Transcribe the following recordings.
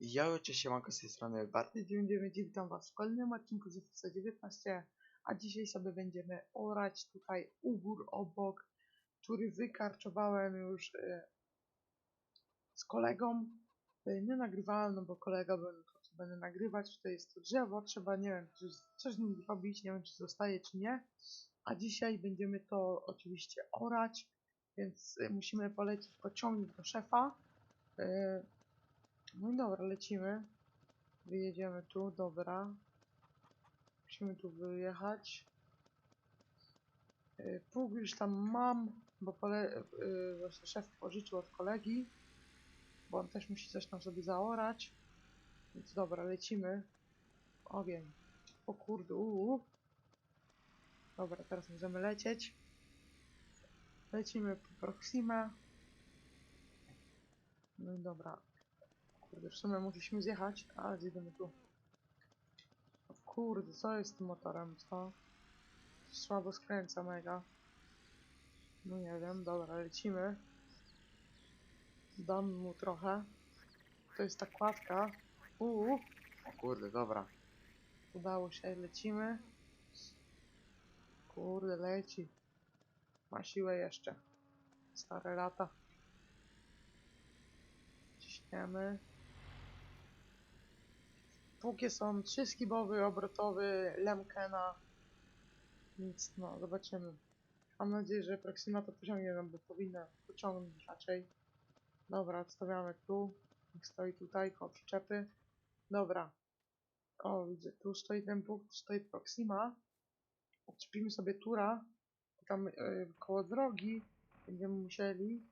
Ja cześć, siemanko z tej strony Barty99 i witam was w kolejnym odcinku z FS 19 a dzisiaj sobie będziemy orać tutaj ubór obok, który wykarczowałem już e, z kolegą. E, nie nagrywałem, no bo kolega będę, to co będę nagrywać, to jest to drzewo, trzeba, nie wiem, coś, coś z nim robić, nie wiem czy zostaje czy nie. A dzisiaj będziemy to oczywiście orać, więc e, musimy polecić pociągnik do szefa. E, no i dobra, lecimy. Wyjedziemy tu, dobra. Musimy tu wyjechać. Yy, Pług już tam mam, bo pole, yy, właśnie szef pożyczył od kolegi, bo on też musi coś tam sobie zaorać. Więc dobra, lecimy. Ogień. O kurde, uuu. Dobra, teraz możemy lecieć. Lecimy po Proxima. No i dobra, Kurde, w sumie mogliśmy zjechać, ale zjedziemy tu. O kurde, co jest z tym motorem, co? Słabo skręca mega. No nie wiem, dobra, lecimy. Dam mu trochę. To jest ta kładka. Uuu. O kurde, dobra. Udało się, lecimy. Kurde, leci. Ma siłę jeszcze. Stare lata. Ciśniemy. Póki są trzy skibowy, obrotowy, Lemkena. Nic, no, zobaczymy. Mam nadzieję, że Proxima to pociągnie, no bo powinna pociągnąć raczej. Dobra, odstawiamy tu. Niech stoi tutaj, koło przyczepy. Dobra. O, widzę, tu stoi ten punkt, stoi Proxima. Odczepimy sobie tura. Tam yy, koło drogi będziemy musieli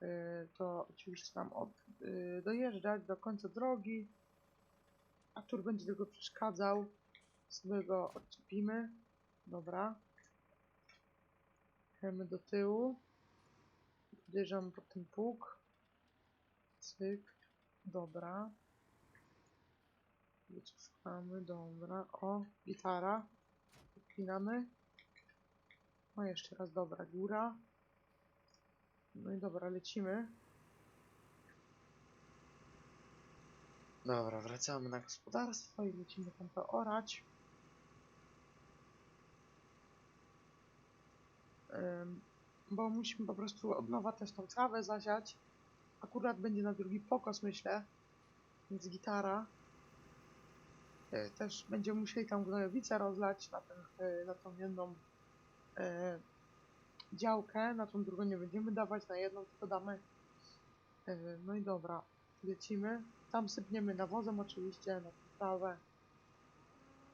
yy, to oczywiście tam od, yy, dojeżdżać do końca drogi. A tur będzie tylko przeszkadzał. Sobie go odczepimy. Dobra. Jemy do tyłu. Podjeżdżam pod ten pług. Cyk. Dobra. Wycofamy, dobra. O, gitara. Wypinamy. No jeszcze raz, dobra, góra. No i dobra, lecimy. Dobra, wracamy na gospodarstwo i lecimy tam to orać. Ym, bo musimy po prostu od nowa też tą trawę zasiać. Akurat będzie na drugi pokos, myślę. Więc gitara. E, Też będziemy musieli tam gnojowicę rozlać na, ten, e, na tą jedną e, działkę. Na tą drugą nie będziemy dawać, na jedną tylko damy. E, no i dobra, lecimy. Tam sypniemy nawozem oczywiście na tą trawę.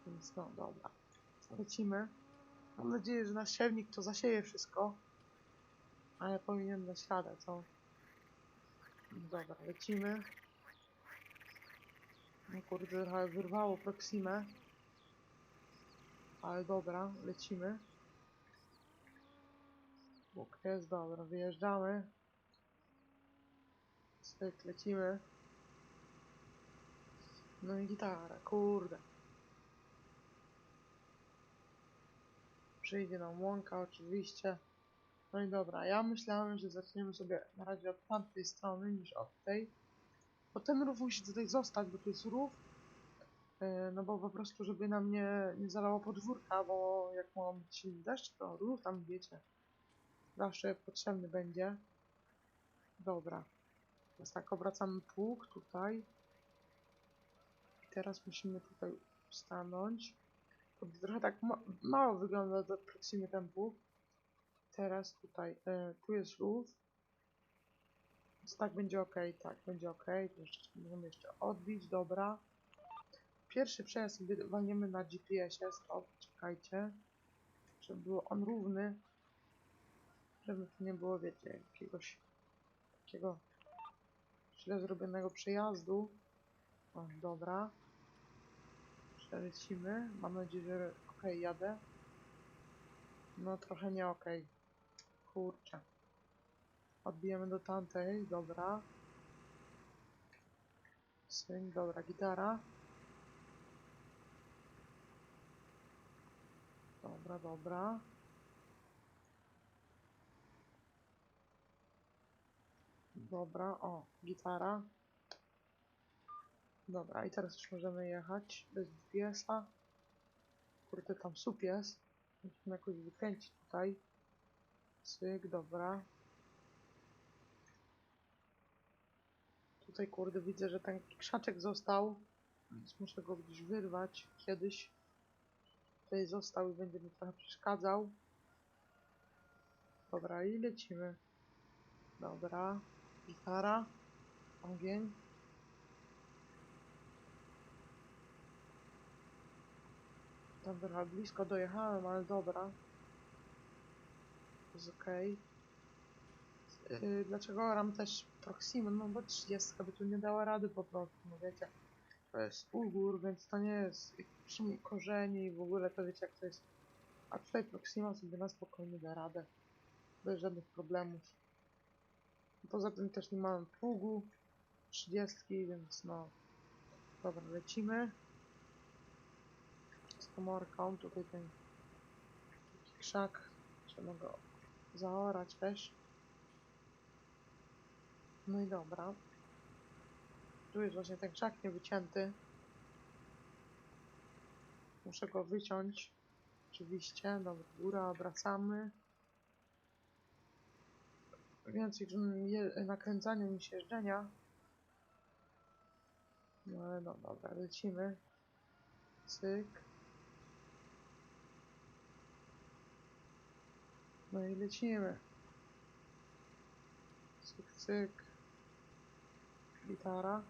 Więc no dobra. Lecimy. Mam nadzieję, że nasz siewnik to zasieje wszystko. Ale powinien dać co? Dobra, lecimy. No kurde, trochę wyrwało Proximę. Ale dobra, lecimy. Bóg jest dobra, wyjeżdżamy. Cyk, lecimy. No i gitara, kurde. Przyjdzie nam łąka oczywiście. No i dobra, ja myślałem, że zaczniemy sobie na razie od tamtej strony niż od tej. Bo ten rów musi tutaj zostać, bo tu jest rów. Yy, No bo po prostu, żeby nam nie, nie zalało podwórka, bo jak ma być silny deszcz, to rów tam wiecie. Zawsze potrzebny będzie. Dobra. Teraz tak, obracamy pług tutaj. I teraz musimy tutaj stanąć. To trochę tak ma mało wygląda do Proximy ten pług. Teraz tutaj, e, tu jest rów. Więc tak będzie ok, tak będzie ok. Jeszcze możemy jeszcze odbić, dobra. Pierwszy przejazd sobie na GPS-ie, stop, czekajcie. Żeby był on równy. Żeby tu nie było, wiecie, jakiegoś takiego źle zrobionego przejazdu. O, dobra. Przelecimy. Mam nadzieję, że ok, jadę. No trochę nie ok. Kurczę. Odbijemy do tamtej, dobra. Syń, dobra, gitara. Dobra, dobra. Dobra, o, gitara. Dobra, i teraz już możemy jechać bez GPS-a. Kurde, tam sup jest. Musimy jakoś wykręcić tutaj. Cyk, dobra. Tutaj kurde widzę, że ten krzaczek został. Więc muszę go gdzieś wyrwać kiedyś. Tutaj został i będzie mi trochę przeszkadzał. Dobra, i lecimy. Dobra. Gitara. Ogień. Dobra, blisko dojechałem, ale dobra. Jest okej. Yy, dlaczego ram też Proxima? No bo 30 by tu nie dała rady po prostu, no wiecie. To jest ugór, więc to nie jest przy korzenie i w ogóle to wiecie jak to jest. A tutaj Proxima sobie na spokojnie da radę. Bez żadnych problemów. Poza tym też nie mamy pługu 30, więc no. Dobra, lecimy. Z komorką, tutaj ten krzak. Trzeba go zaorać też. No i dobra. Tu jest właśnie ten krzak niewycięty. Muszę go wyciąć. Oczywiście. Dobra, góra, wracamy. Więcej nakręcania niż jeżdżenia. No ale no dobra, lecimy. Cyk. No i lecimy. Cyk, cyk. Gitara.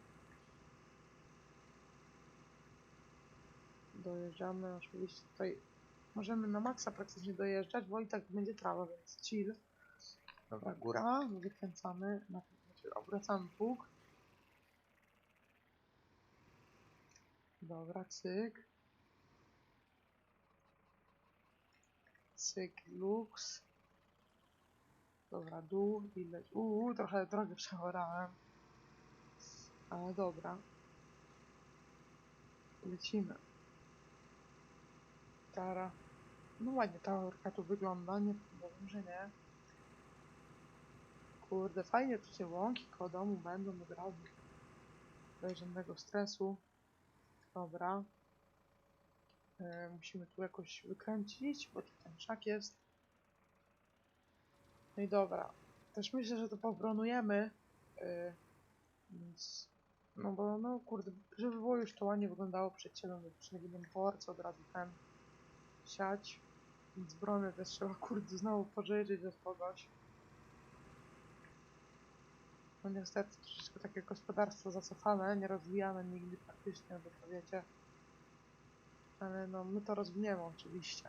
Dojeżdżamy, oczywiście tutaj możemy na maksa praktycznie dojeżdżać, bo i tak będzie trawa, więc chill. Dobra, góra, wykręcamy, na, znaczy obracamy pług. Dobra, cyk. Cyk, lux. Dobra, dół leć. Uuu, trochę drogę przeorałem. Ale dobra. Lecimy. Tara. No ładnie ta orka tu wygląda, nie powiem, że nie. Kurde, fajnie tu się łąki koło domu będą od razu. Bez żadnego stresu. Dobra. E, musimy tu jakoś wykręcić, bo tu ten szak jest. No i dobra. Też myślę, że to pobronujemy. E, więc... No bo, no kurde, żeby było już to ładnie wyglądało przed siebie, bo nie będę porc od razu ten siać. Więc brony też trzeba, kurde, znowu pożyczyć od kogoś. Niestety troszeczkę takie gospodarstwo zacofane, nie rozwijane nigdy praktycznie, bo to wiecie. Ale no, my to rozwiniemy oczywiście.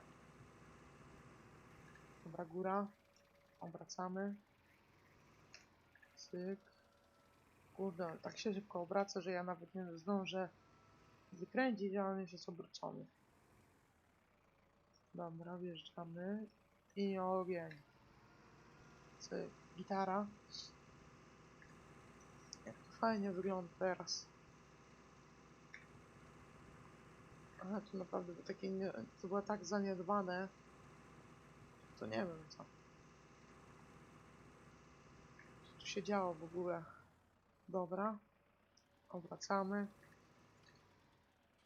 Dobra, góra. Obracamy. Cyk. Kurde, tak się szybko obraca, że ja nawet nie zdążę wykręcić, a on już jest obrócony. Dobra, wjeżdżamy. I ogień. Cyk. Gitara. Fajnie wygląda teraz. Ale to naprawdę było takie nie, to było tak zaniedbane. To nie wiem co. Co tu się działo w ogóle. Dobra. Obracamy.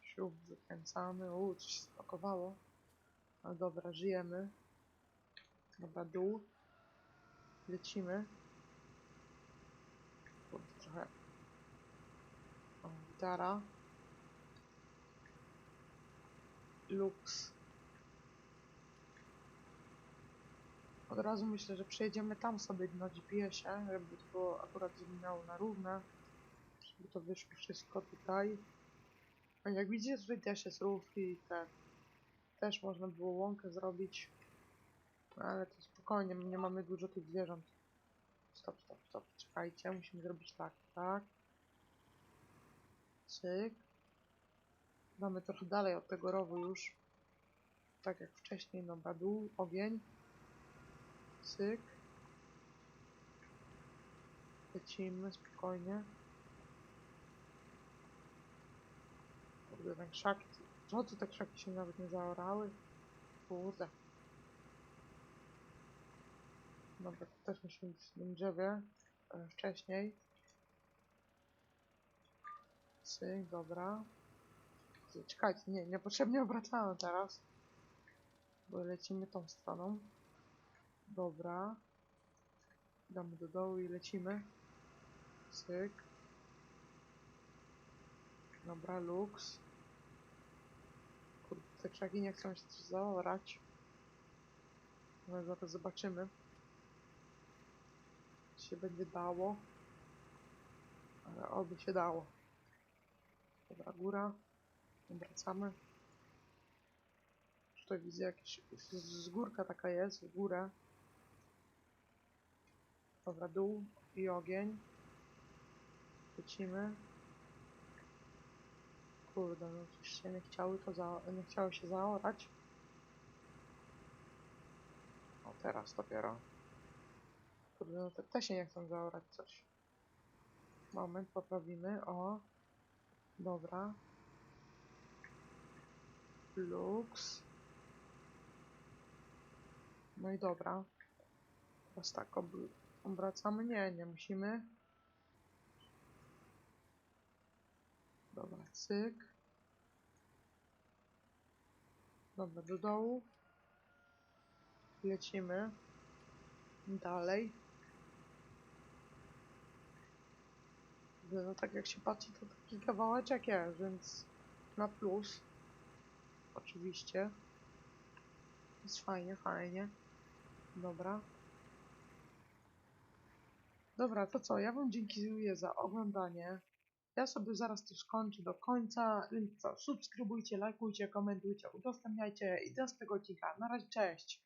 Siup, wykręcamy. Uuu, coś się spakowało. Ale dobra, żyjemy. Dobra, dół. Lecimy. Kurde, trochę. Gitara. Lux. Od razu myślę, że przejedziemy tam sobie na GPS-ie, żeby to było akurat zmieniało na równe. Żeby to wyszło wszystko tutaj. A jak widzicie, tutaj też jest rów i te. Też można było łąkę zrobić. Ale to spokojnie, nie mamy dużo tych zwierząt. Stop, stop, stop. Czekajcie, musimy zrobić tak, tak. Cyk. Mamy trochę dalej od tego rowu już. Tak jak wcześniej, dobra, dół, ogień. Cyk. Lecimy spokojnie. Kurde, ten krzak. Co tu te krzaki się nawet nie zaorały? Kurde. Dobra, też musimy być w tym drzewie e, wcześniej. Cyk, dobra. Czekajcie, nie, niepotrzebnie obracamy teraz. Bo lecimy tą stroną. Dobra. Damy do dołu i lecimy. Cyk. Dobra, luks. Kurde, te krzaki nie chcą się zaorać. Ale zaraz zobaczymy. Czy się będzie dało. Ale oby się dało. Dobra, góra. Wracamy. Tutaj widzę jakieś... z- górka taka jest, w górę. Dobra, dół i ogień. Lecimy. Kurde, no coś się nie chciały to za... nie chciało się zaorać. O, teraz dopiero. Kurde, no te, te się nie chcą zaorać coś. Moment, poprawimy. O. Dobra. Lux. No i dobra. Teraz tak, ob- obracamy. Nie, nie musimy. Dobra, cyk. Dobra, do dołu. Lecimy. Dalej. No tak jak się patrzy, to taki kawałeczek jest, więc na plus. Oczywiście. Jest fajnie, fajnie. Dobra. Dobra, to co? Ja wam dziękuję za oglądanie. Ja sobie zaraz to skończę do końca, więc co? Subskrybujcie, lajkujcie, komentujcie, udostępniajcie i do tego odcinka. Na razie, cześć!